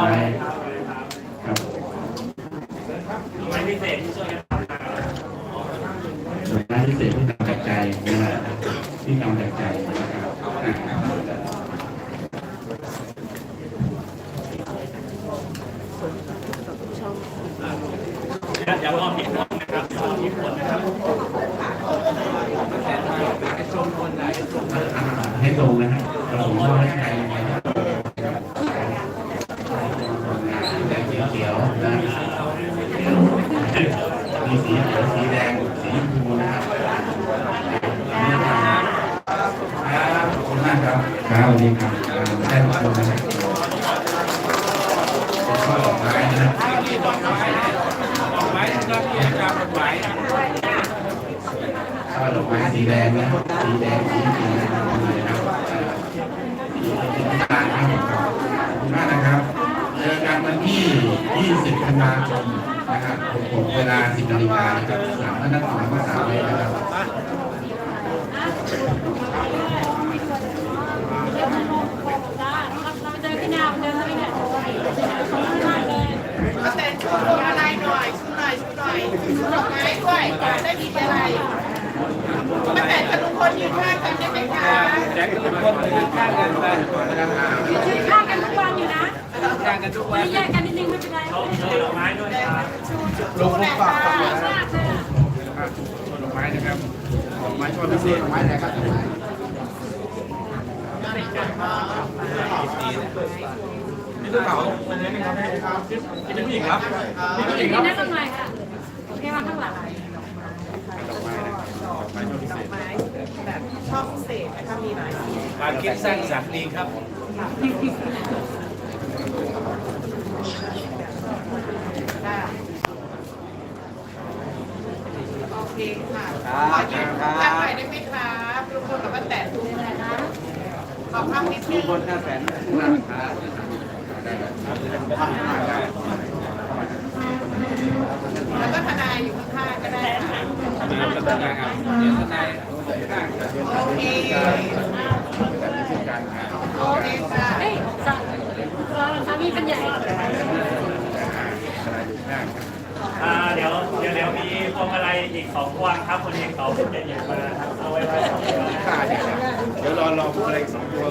ไว้ครับพิเศษที่ช่วยนหน่วยงานพิเศษที่นำจากใจนที่นำจากใจนะครับที่ยวรอผิดนนะครับรอผิดคนะครับให้ตรงนะฮะตรงก็ให้ ครับวัสดีครับได้ทุกคนนะครับข้อดอกไม้นะครับดอกไม้ที่รับเกียรติตามกฎหมายข้อดอกไม้สีแดงนะสีแดงสีเขียวนะครับสีน้ำตาลครับขอบคุณมากนะครับเจอกันวันที่ 20ธันวาคมนะครับ6เวลา 10นาฬิกานะครับสามนักศึกษาภาษาเลยนะครับ เจอที่หน้าเจอที่เนี่ย แต่ชูพวงมาลัยหน่อยชูหน่อยชูหน่อยชูดอกไม้ด้วยได้มีอะไรมาแต่กับลุงพลยืนข้างกันได้ไหมคะแจ็คทุกคนยืนข้างกันไปยืนข้างกันทุกวันอยู่นะข้างกันทุกวันไม่แยกกันนิดนึงไม่เป็นไรชว์ดอกไม้ด้วยครับชูแหละค่ะมากเลยอะชว์ดอกไม้นะครับดอกไม้ช่อพิเศษดอกไม้ไหนครับดอกไม้ นี่ตัวเก่าพี่เป็นผู้หญิงครับนี่ผู้หญิงครับนั่งข้างในค่ะโอเคมาข้างหลังชอพิเศษแบบชอบพิเศษนะคะมีหลายสีการคิดสร้างสรรค์ดีครับโอเคค่ะขอยืนข้างใหน่ได้ไหมคะลุงพลกับป้าแตนดูนะคะขอภาพนิดนึงคนหน้าแสนนะครับ แล้วก็ทนายอยู่ข้างๆก็ได้ค่ะมาพัฒนาครับเดี๋ยวทนายโอเคโอเคค่ะเฮ้ยสั่งเราสามีเป็นใหญ่อ่าเดี๋ยวเดี๋ยวเดี๋ยวมีพวงมาลัยอีกสองพวงครับคนนี้เขาจะหยิบมาครับเอาไว้ไว้สองพวง เดี๋ยวรอรอพวงมาลัยสองพวง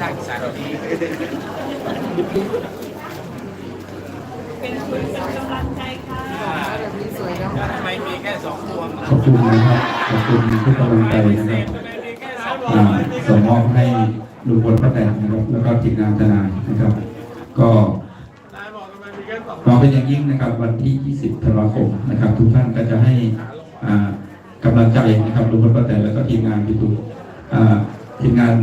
สร้างสรรค์ดีเป็นคุณกำลังใจค่ะทำไมมีแค่สองพวงขอบคุณนะครับขอบคุณทุกกำลังใจนะครับทำไมมีแค่สองพวอ่าส่งมอบให้ลุงพลป้าแตนนะครับแล้วก็ทีมงานทนายนะครับ ก็รอเป็นอย่างยิ่งนะครับวันที่ 20 ธันวาคมนะครับ ทุกท่านก็จะให้อ่ากำลังใจนะครับลุงพลป้าแตนแล้วก็ทีมงานพิทูอ่าทีมงาน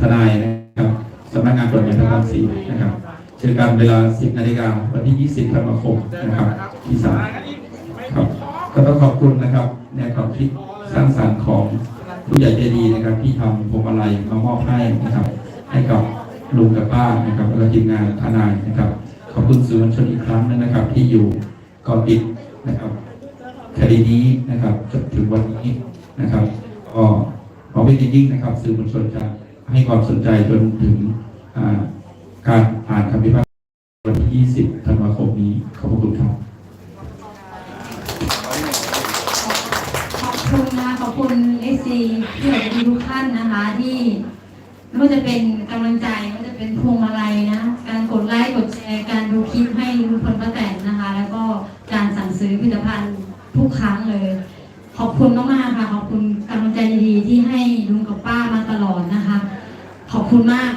ทนายนะ ครับสำนักงานกฎหมายทางการสีนะครับเจอกันเวลา 10 นาฬิกาวันที่ 20ธันวาคมนะครับที่ศาลครับก็ต้องขอบคุณนะครับในความคิดสร้างสรรค์ของผู้ใหญ่ใจดีนะครับ ที่ทำพวงมาลัยมามอบให้นะครับ ให้กับลุงกับป้านะครับแล้วก็ทีมงานทนายนะครับ ขอบคุณสื่อมวลชนอีกครั้งหนึงนะครับ ที่อยู่ก่อนติดนะครับคดีนี้นะครับจนถึงวันนี้นะครับก็ขอเป็นยิ่งนะครับ สื่อมวลชนจะ ให้ความสนใจจนถึงการอ่านคำพิพากษาวันที่ 20 ธันวาคมนี้ ขอบคุณครับ ขอบคุณนะคะขอบคุณเอซีที่อยากจะมีทุกท่านนะคะที่ไม่ว่าจะเป็นกำลังใจไม่ว่าจะเป็นพวงมาลัยนะ การกดไลค์กดแชร์ การดูคลิปให้ลุงพลป้าแตนนะคะ แล้วก็การสั่งซื้อผลิตภัณฑ์ทุกครั้งเลย ขอบคุณมากๆค่ะ ขอบคุณกำลังใจดีๆที่ให้ลุงกับป้ามาตลอดนะคะ ขอบคุณมาก